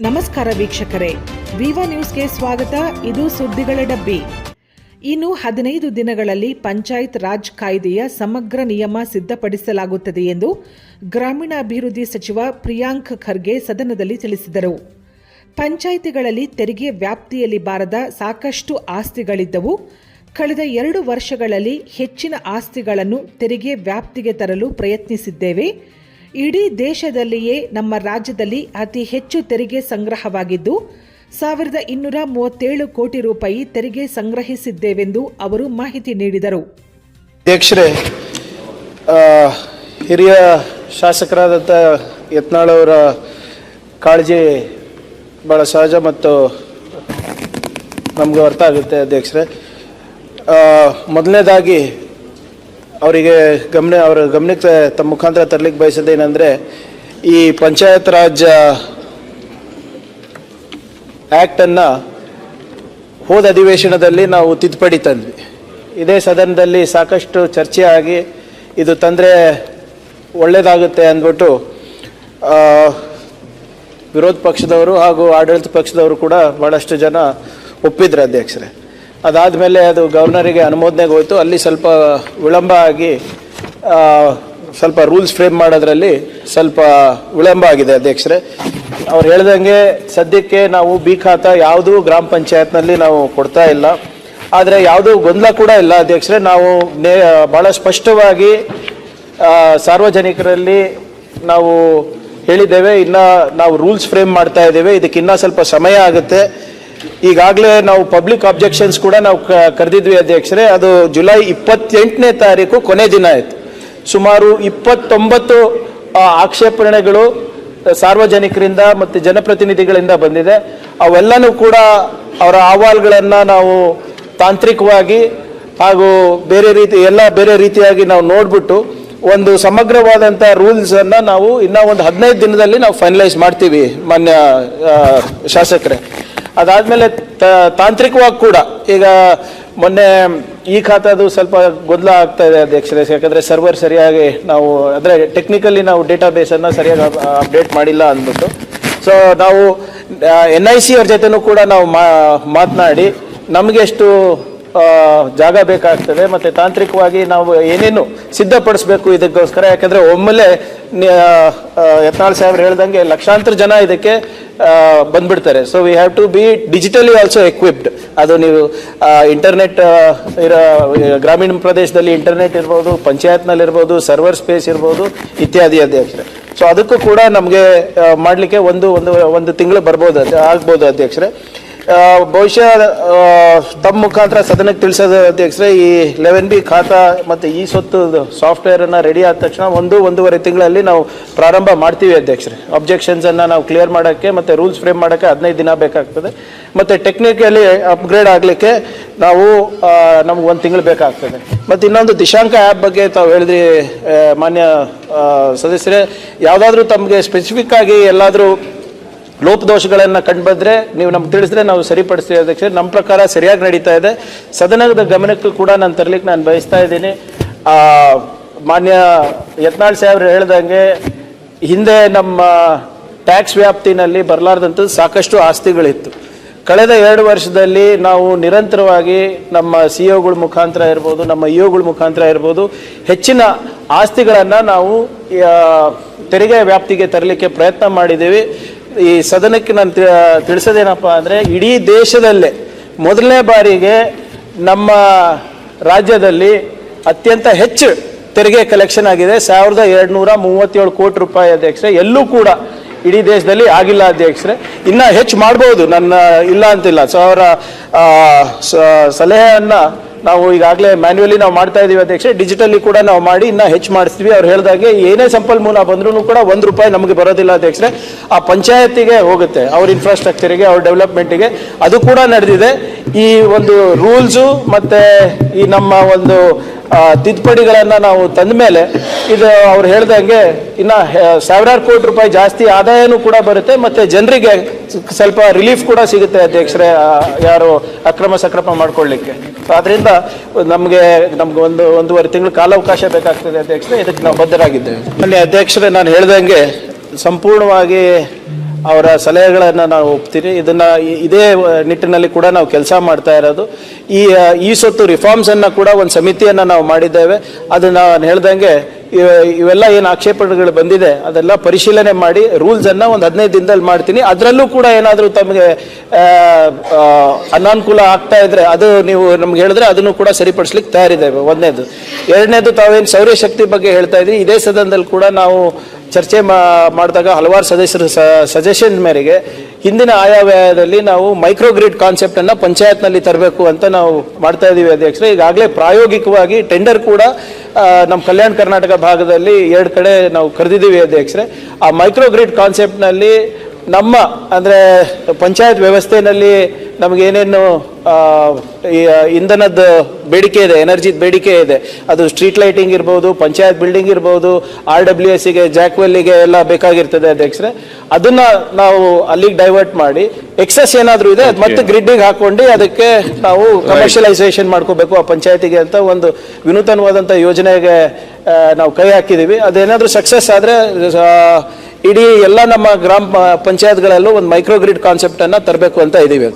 ನಮಸ್ಕಾರ ವೀಕ್ಷಕರೇ. ವಿವ ನ್ಯೂಸ್ಗೆ ಸ್ವಾಗತ. ಇದು ಸುದ್ದಿಗಳ ಡಬ್ಬಿ. ಇನ್ನು ಹದಿನೈದು ದಿನಗಳಲ್ಲಿ ಪಂಚಾಯತ್ ರಾಜ್ ಕಾಯ್ದೆಯ ಸಮಗ್ರ ನಿಯಮ ಸಿದ್ಧಪಡಿಸಲಾಗುತ್ತದೆ ಎಂದು ಗ್ರಾಮೀಣಾಭಿವೃದ್ಧಿ ಸಚಿವ ಪ್ರಿಯಾಂಕ್ ಖರ್ಗೆ ಸದನದಲ್ಲಿ ತಿಳಿಸಿದರು. ಪಂಚಾಯಿತಿಗಳಲ್ಲಿ ತೆರಿಗೆ ವ್ಯಾಪ್ತಿಯಲ್ಲಿ ಬಾರದ ಸಾಕಷ್ಟು ಆಸ್ತಿಗಳಿದ್ದವು. ಕಳೆದ ಎರಡು ವರ್ಷಗಳಲ್ಲಿ ಹೆಚ್ಚಿನ ಆಸ್ತಿಗಳನ್ನು ತೆರಿಗೆ ವ್ಯಾಪ್ತಿಗೆ ತರಲು ಪ್ರಯತ್ನಿಸಿದ್ದೇವೆ. ಇಡೀ ದೇಶದಲ್ಲಿಯೇ ನಮ್ಮ ರಾಜ್ಯದಲ್ಲಿ ಅತಿ ಹೆಚ್ಚು ತೆರಿಗೆ ಸಂಗ್ರಹವಾಗಿದ್ದು, ಸಾವಿರದ ಇನ್ನೂರ ಮೂವತ್ತೇಳು ಕೋಟಿ ರೂಪಾಯಿ ತೆರಿಗೆ ಸಂಗ್ರಹಿಸಿದ್ದೇವೆಂದು ಅವರು ಮಾಹಿತಿ ನೀಡಿದರು. ಅಧ್ಯಕ್ಷರೇ ಹಿರಿಯ ಶಾಸಕರಾದಂಥ ಅವರ ಕಾಳಜಿ ಭಾಳ ಸಹಜ ಮತ್ತು ನಮಗೆ ಅರ್ಥ ಆಗುತ್ತೆ ಅಧ್ಯಕ್ಷರೇ. ಮೊದಲನೇದಾಗಿ ಅವರಿಗೆ ಗಮನ, ಅವರ ಗಮನಕ್ಕೆ ತಮ್ಮ ಮುಖಾಂತರ ತರಲಿಕ್ಕೆ ಬಯಸೋದೇನೆಂದರೆ ಈ ಪಂಚಾಯತ್ ರಾಜ್ ಆ್ಯಕ್ಟನ್ನು ಹೋದ ಅಧಿವೇಶನದಲ್ಲಿ ನಾವು ತಿದ್ದುಪಡಿ ತಂದ್ವಿ. ಇದೇ ಸದನದಲ್ಲಿ ಸಾಕಷ್ಟು ಚರ್ಚೆ ಆಗಿ ಇದು ತಂದರೆ ಒಳ್ಳೆಯದಾಗುತ್ತೆ ಅಂದ್ಬಿಟ್ಟು ವಿರೋಧ ಪಕ್ಷದವರು ಹಾಗೂ ಆಡಳಿತ ಪಕ್ಷದವರು ಕೂಡ ಭಾಳಷ್ಟು ಜನ ಒಪ್ಪಿದ್ರು ಅಧ್ಯಕ್ಷರೇ. ಅದಾದಮೇಲೆ ಅದು ಗವರ್ನರಿಗೆ ಅನುಮೋದನೆಗೆ ಹೋಯಿತು. ಅಲ್ಲಿ ಸ್ವಲ್ಪ ವಿಳಂಬ ಆಗಿ ಸ್ವಲ್ಪ ರೂಲ್ಸ್ ಫ್ರೇಮ್ ಮಾಡೋದ್ರಲ್ಲಿ ಸ್ವಲ್ಪ ವಿಳಂಬ ಆಗಿದೆ ಅಧ್ಯಕ್ಷರೇ. ಅವ್ರು ಹೇಳ್ದಂಗೆ ಸದ್ಯಕ್ಕೆ ನಾವು ಬಿ ಖಾತ ಯಾವುದೂ ಗ್ರಾಮ ಪಂಚಾಯತ್ನಲ್ಲಿ ನಾವು ಕೊಡ್ತಾ ಇಲ್ಲ. ಆದರೆ ಯಾವುದೂ ಗೊಂದಲ ಕೂಡ ಇಲ್ಲ ಅಧ್ಯಕ್ಷರೇ. ನಾವು ನೇ ಭಾಳ ಸ್ಪಷ್ಟವಾಗಿ ಸಾರ್ವಜನಿಕರಲ್ಲಿ ನಾವು ಹೇಳಿದ್ದೇವೆ. ಇನ್ನು ನಾವು ರೂಲ್ಸ್ ಫ್ರೇಮ್ ಮಾಡ್ತಾ ಇದ್ದೇವೆ. ಇದಕ್ಕೆ ಇನ್ನೂ ಸ್ವಲ್ಪ ಸಮಯ ಆಗುತ್ತೆ. ಈಗಾಗಲೇ ನಾವು ಪಬ್ಲಿಕ್ ಅಬ್ಜೆಕ್ಷನ್ಸ್ ಕೂಡ ನಾವು ಕರೆದಿದ್ವಿ ಅಧ್ಯಕ್ಷರೇ. ಅದು ಜುಲೈ ಇಪ್ಪತ್ತೆಂಟನೇ ತಾರೀಕು ಕೊನೆ ದಿನ ಆಯಿತು. ಸುಮಾರು ಇಪ್ಪತ್ತೊಂಬತ್ತು ಆಕ್ಷೇಪಣೆಗಳು ಸಾರ್ವಜನಿಕರಿಂದ ಮತ್ತು ಜನಪ್ರತಿನಿಧಿಗಳಿಂದ ಬಂದಿದೆ. ಅವೆಲ್ಲನೂ ಕೂಡ ಅವರ ಅಹವಾಲುಗಳನ್ನು ನಾವು ತಾಂತ್ರಿಕವಾಗಿ ಹಾಗೂ ಬೇರೆ ರೀತಿ, ಎಲ್ಲ ಬೇರೆ ರೀತಿಯಾಗಿ ನಾವು ನೋಡ್ಬಿಟ್ಟು ಒಂದು ಸಮಗ್ರವಾದಂಥ ರೂಲ್ಸನ್ನು ನಾವು ಇನ್ನೂ ಒಂದು ಹದಿನೈದು ದಿನದಲ್ಲಿ ನಾವು ಫೈನಲೈಸ್ ಮಾಡ್ತೀವಿ ಮಾನ್ಯ ಶಾಸಕರೇ. ಅದಾದಮೇಲೆ ತಾಂತ್ರಿಕವಾಗಿ ಕೂಡ, ಈಗ ಮೊನ್ನೆ ಈ ಖಾತಾದು ಸ್ವಲ್ಪ ಗೊಂದಲ ಆಗ್ತಾ ಇದೆ ಅಧ್ಯಕ್ಷರೇ. ಯಾಕಂದರೆ ಸರ್ವರ್ ಸರಿಯಾಗಿ ನಾವು, ಅಂದರೆ ಟೆಕ್ನಿಕಲಿ ನಾವು ಡೇಟಾ ಬೇಸನ್ನು ಸರಿಯಾಗಿ ಅಪ್ಡೇಟ್ ಮಾಡಿಲ್ಲ ಅಂದ್ಬಿಟ್ಟು. ಸೊ ನಾವು ಎನ್ ಐ ಸಿ ಅವ್ರ ಜೊತೆನೂ ಕೂಡ ನಾವು ಮಾತನಾಡಿ ನಮಗೆಷ್ಟು ಜಾಗ ಬೇಕಾಗ್ತದೆ ಮತ್ತು ತಾಂತ್ರಿಕವಾಗಿ ನಾವು ಏನೇನು ಸಿದ್ಧಪಡಿಸ್ಬೇಕು ಇದಕ್ಕೋಸ್ಕರ. ಯಾಕಂದರೆ ಒಮ್ಮೆಲೆ ಯತ್ನಾಳ್ ಸಾಹೇಬ್ರು ಹೇಳ್ದಂಗೆ ಲಕ್ಷಾಂತರ ಜನ ಇದಕ್ಕೆ ಬಂದ್ಬಿಡ್ತಾರೆ. So we have to be digitally also equipped ಅದು ನೀವು ಇಂಟರ್ನೆಟ್ ಇರೋ, ಗ್ರಾಮೀಣ ಪ್ರದೇಶದಲ್ಲಿ ಇಂಟರ್ನೆಟ್ ಇರ್ಬೋದು, ಪಂಚಾಯತ್ನಲ್ಲಿ ಇರ್ಬೋದು ಸರ್ವರ್ ಸ್ಪೇಸ್ ಇರ್ಬೋದು, ಇತ್ಯಾದಿ ಅಧ್ಯಕ್ಷರೇ. ಸೊ ಅದಕ್ಕೂ ಕೂಡ ನಮಗೆ ಮಾಡಲಿಕ್ಕೆ ಒಂದು ಒಂದು ಒಂದು ತಿಂಗಳು ಬರ್ಬೋದು ಆಗ್ಬೋದು ಅಧ್ಯಕ್ಷರೇ. ಬಹುಶಃ ತಮ್ಮ ಮುಖಾಂತರ ಸದನಕ್ಕೆ ತಿಳಿಸೋದು ಅಧ್ಯಕ್ಷರೇ ಈ ಲೆವೆನ್ ಬಿ ಖಾತಾ ಮತ್ತು ಈ ಸೊತ್ತು ಸಾಫ್ಟ್ವೇರನ್ನು ರೆಡಿ ಆದ ತಕ್ಷಣ ಒಂದು, ಒಂದೂವರೆ ತಿಂಗಳಲ್ಲಿ ನಾವು ಪ್ರಾರಂಭ ಮಾಡ್ತೀವಿ ಅಧ್ಯಕ್ಷರೇ. ಅಬ್ಜೆಕ್ಷನ್ಸನ್ನು ನಾವು ಕ್ಲಿಯರ್ ಮಾಡೋಕ್ಕೆ ಮತ್ತು ರೂಲ್ಸ್ ಫ್ರೇಮ್ ಮಾಡೋಕ್ಕೆ ಹದಿನೈದು ದಿನ ಬೇಕಾಗ್ತದೆ. ಮತ್ತು ಟೆಕ್ನಿಕಲಿ ಅಪ್ಗ್ರೇಡ್ ಆಗಲಿಕ್ಕೆ ನಾವು ನಮ್ಗೆ ಒಂದು ತಿಂಗಳು ಬೇಕಾಗ್ತದೆ. ಮತ್ತು ಇನ್ನೊಂದು ದಿಶಾಂಕ ಆ್ಯಪ್ ಬಗ್ಗೆ ತಾವು ಹೇಳಿದ್ರಿ ಮಾನ್ಯ ಸದಸ್ಯರೇ. ಯಾವುದಾದ್ರೂ ತಮಗೆ ಸ್ಪೆಸಿಫಿಕ್ ಆಗಿ ಎಲ್ಲಾದರೂ ಲೋಪದೋಷಗಳನ್ನು ಕಂಡುಬದ್ರೆ ನೀವು ನಮ್ಗೆ ತಿಳಿಸಿದ್ರೆ ನಾವು ಸರಿಪಡಿಸ್ತೀವಿ ಅಧ್ಯಕ್ಷ ನಮ್ಮ ಪ್ರಕಾರ ಸರಿಯಾಗಿ ನಡೀತಾ ಇದೆ. ಸದನದ ಗಮನಕ್ಕೂ ಕೂಡ ನಾನು ತರಲಿಕ್ಕೆ ನಾನು ಬಯಸ್ತಾ ಇದ್ದೀನಿ. ಮಾನ್ಯ ಯತ್ನಾಳ್ ಸಾಹೇಬ್ರು ಹೇಳ್ದಂಗೆ ಹಿಂದೆ ನಮ್ಮ ಟ್ಯಾಕ್ಸ್ ವ್ಯಾಪ್ತಿನಲ್ಲಿ ಬರಲಾರ್ದಂಥದ್ದು ಸಾಕಷ್ಟು ಆಸ್ತಿಗಳಿತ್ತು. ಕಳೆದ ಎರಡು ವರ್ಷದಲ್ಲಿ ನಾವು ನಿರಂತರವಾಗಿ ನಮ್ಮ ಸಿ ಒಗಳ ಮುಖಾಂತರ ಇರ್ಬೋದು, ನಮ್ಮ ಇ ಒಗಳ ಮುಖಾಂತರ ಇರ್ಬೋದು, ಹೆಚ್ಚಿನ ಆಸ್ತಿಗಳನ್ನು ನಾವು ತೆರಿಗೆ ವ್ಯಾಪ್ತಿಗೆ ತರಲಿಕ್ಕೆ ಪ್ರಯತ್ನ ಮಾಡಿದ್ದೀವಿ. ಈ ಸದನಕ್ಕೆ ನಾನು ತಿಳಿಸೋದೇನಪ್ಪ ಅಂದರೆ ಇಡೀ ದೇಶದಲ್ಲೇ ಮೊದಲನೇ ಬಾರಿಗೆ ನಮ್ಮ ರಾಜ್ಯದಲ್ಲಿ ಅತ್ಯಂತ ಹೆಚ್ಚು ತೆರಿಗೆ ಕಲೆಕ್ಷನ್ ಆಗಿದೆ. ಸಾವಿರದ ಎರಡುನೂರ ಮೂವತ್ತೇಳು ಕೋಟಿ ರೂಪಾಯಿ ಅಧ್ಯಕ್ಷರೇ, ಎಲ್ಲೂ ಕೂಡ ಇಡೀ ದೇಶದಲ್ಲಿ ಆಗಿಲ್ಲ ಅಧ್ಯಕ್ಷರೇ. ಇನ್ನೂ ಹೆಚ್ಚು ಮಾಡ್ಬೋದು. ನನ್ನ ಇಲ್ಲ ಅಂತಿಲ್ಲ. ಸೊ ಅವರ ಸಲಹೆಯನ್ನ ನಾವು ಈಗಾಗಲೇ ಮ್ಯಾನ್ಯುವಲಿ ನಾವು ಮಾಡ್ತಾ ಇದೀವಿ ಅಧ್ಯಕ್ಷ. ಡಿಜಿಟಲಿ ಕೂಡ ನಾವು ಮಾಡಿ, ಇನ್ನ ಹೆಚ್ಚು ಮಾಡಿಸ್ತೀವಿ. ಅವ್ರು ಹೇಳಿದಾಗೆ ಏನೇ ಸಂಪನ್ಮೂಲ ಬಂದ್ರೂ ಕೂಡ ಒಂದು ರೂಪಾಯಿ ನಮಗೆ ಬರೋದಿಲ್ಲ ಅಧ್ಯಕ್ಷರೇ. ಆ ಪಂಚಾಯತಿಗೆ ಹೋಗುತ್ತೆ, ಅವ್ರ ಇನ್ಫ್ರಾಸ್ಟ್ರಕ್ಚರಿಗೆ ಅವ್ರ ಡೆವಲಪ್ಮೆಂಟಿಗೆ ಅದು ಕೂಡ ನಡೆದಿದೆ. ಈ ಒಂದು ರೂಲ್ಸು ಮತ್ತೆ ಈ ನಮ್ಮ ಒಂದು ತಿದ್ದುಪಡಿಗಳನ್ನ ನಾವು ತಂದ ಮೇಲೆ ಇದು ಅವ್ರು ಹೇಳ್ದಂಗೆ ಇನ್ನ ಸಾವಿರಾರು ಕೋಟಿ ರೂಪಾಯಿ ಜಾಸ್ತಿ ಆದಾಯನೂ ಕೂಡ ಬರುತ್ತೆ ಮತ್ತೆ ಜನರಿಗೆ ಸ್ವಲ್ಪ ರಿಲೀಫ್ ಕೂಡ ಸಿಗುತ್ತೆ ಅಧ್ಯಕ್ಷರೇ ಯಾರು ಅಕ್ರಮ ಸಕ್ರಮ ಮಾಡ್ಕೊಳ್ಳಿಕ್ಕೆ. ಸೊ ಅದರಿಂದ ನಮಗೆ, ನಮ್ಗೆ ಒಂದು, ಒಂದೂವರೆ ತಿಂಗಳು ಕಾಲಾವಕಾಶ ಬೇಕಾಗ್ತದೆ ಅಧ್ಯಕ್ಷರೇ, ಇದಕ್ಕೆ ನಾವು ಬದ್ಧರಾಗಿದ್ದೇವೆ. ಅಲ್ಲಿ ಅಧ್ಯಕ್ಷರೇ ನಾನು ಹೇಳ್ದಂಗೆ ಸಂಪೂರ್ಣವಾಗಿ ಅವರ ಸಲಹೆಗಳನ್ನು ನಾವು ಒಪ್ತೀರಿ. ಇದನ್ನು ಇದೇ ನಿಟ್ಟಿನಲ್ಲಿ ಕೂಡ ನಾವು ಕೆಲಸ ಮಾಡ್ತಾ ಇರೋದು. ಈ ಈ ಸೊತ್ತು ರಿಫಾರ್ಮ್ಸ್ ಅನ್ನ ಕೂಡ ಒಂದು ಸಮಿತಿಯನ್ನು ನಾವು ಮಾಡಿದ್ದೇವೆ. ಅದನ್ನು ನಾನು ಹೇಳ್ದಂಗೆ ಇವ- ಇವೆಲ್ಲ ಏನು ಆಕ್ಷೇಪಣೆಗಳು ಬಂದಿದೆ, ಅದೆಲ್ಲ ಪರಿಶೀಲನೆ ಮಾಡಿ ರೂಲ್ಸ್ ಅನ್ನ ಒಂದು ಹದಿನೈದು ದಿನದಲ್ಲಿ ಮಾಡ್ತೀನಿ. ಅದರಲ್ಲೂ ಕೂಡ ಏನಾದರೂ ತಮಗೆ ಅನಾನುಕೂಲ ಆಗ್ತಾ ಇದ್ರೆ ಅದು ನೀವು ನಮ್ಗೆ ಹೇಳಿದ್ರೆ ಅದನ್ನು ಕೂಡ ಸರಿಪಡಿಸ್ಲಿಕ್ಕೆ ತಯಾರಿದ್ದೇವೆ. ಒಂದನೇದು. ಎರಡನೇದು ತಾವೇನು ಸೌರ್ಯಶಕ್ತಿ ಬಗ್ಗೆ ಹೇಳ್ತಾ ಇದ್ರಿ. ಇದೇ ಸದನದಲ್ಲಿ ಕೂಡ ನಾವು ಚರ್ಚೆ ಮಾಡಿದಾಗ ಹಲವಾರು ಸದಸ್ಯರು ಸಜೆಷನ್ ಮೇರೆಗೆ ಹಿಂದಿನ ಆಯವ್ಯಯದಲ್ಲಿ ನಾವು ಮೈಕ್ರೋಗ್ರಿಡ್ ಕಾನ್ಸೆಪ್ಟ್ ಅನ್ನ ಪಂಚಾಯತ್ನಲ್ಲಿ ತರಬೇಕು ಅಂತ ನಾವು ಮಾಡ್ತಾ ಇದೀವಿ ಅಧ್ಯಕ್ಷರೇ. ಈಗಾಗಲೇ ಪ್ರಾಯೋಗಿಕವಾಗಿ ಟೆಂಡರ್ ಕೂಡ ನಮ್ಮ ಕಲ್ಯಾಣ ಕರ್ನಾಟಕ ಭಾಗದಲ್ಲಿ ಎರಡು ಕಡೆ ನಾವು ಕರೆದಿದ್ದೀವಿ ಅಧ್ಯಕ್ಷರೇ. ಆ ಮೈಕ್ರೋಗ್ರಿಡ್ ಕಾನ್ಸೆಪ್ಟ್ನಲ್ಲಿ ನಮ್ಮ ಅಂದರೆ ಪಂಚಾಯತ್ ವ್ಯವಸ್ಥೆಯಲ್ಲಿ ನಮಗೇನೇನು ಇಂಧನದ ಬೇಡಿಕೆ ಇದೆ ಎನರ್ಜಿ ಬೇಡಿಕೆ ಇದೆ. ಅದು ಸ್ಟ್ರೀಟ್ ಲೈಟಿಂಗ್ ಇರ್ಬೋದು ಪಂಚಾಯತ್ ಬಿಲ್ಡಿಂಗ್ ಇರ್ಬೋದು ಆರ್ ಡಬ್ಲ್ಯೂ ಎಸ್ಸಿಗೆ ಜಾಕ್ವೆಲ್ಲಿಗೆ ಎಲ್ಲ ಬೇಕಾಗಿರ್ತದೆ ಅಧ್ಯಕ್ಷರೇ. ಅದನ್ನು ನಾವು ಅಲ್ಲಿಗೆ ಡೈವರ್ಟ್ ಮಾಡಿ ಎಕ್ಸಸ್ ಏನಾದರೂ ಇದೆ ಅದು ಮತ್ತೆ ಗ್ರಿಡ್ಡಿಗೆ ಹಾಕೊಂಡು ಅದಕ್ಕೆ ನಾವು ಕಮರ್ಷಿಯಲೈಸೇಷನ್ ಮಾಡ್ಕೋಬೇಕು ಆ ಪಂಚಾಯತಿಗೆ ಅಂತ ಒಂದು ವಿನೂತನವಾದಂಥ ಯೋಜನೆಗೆ ನಾವು ಕೈ ಹಾಕಿದ್ದೀವಿ ಅದೇನಾದರೂ ಸಕ್ಸಸ್ ಆದರೆ ಇಡೀ ಎಲ್ಲ ನಮ್ಮ ಗ್ರಾಮ ಪಂಚಾಯತ್ಗಳಲ್ಲೂ ಒಂದು ಮೈಕ್ರೋಗ್ರಿಡ್ ಕಾನ್ಸೆಪ್ಟನ್ನು ಕಾನ್ಸೆಪ್ಟ್ ತರಬೇಕು ಅಂತ ಇದೀವಿ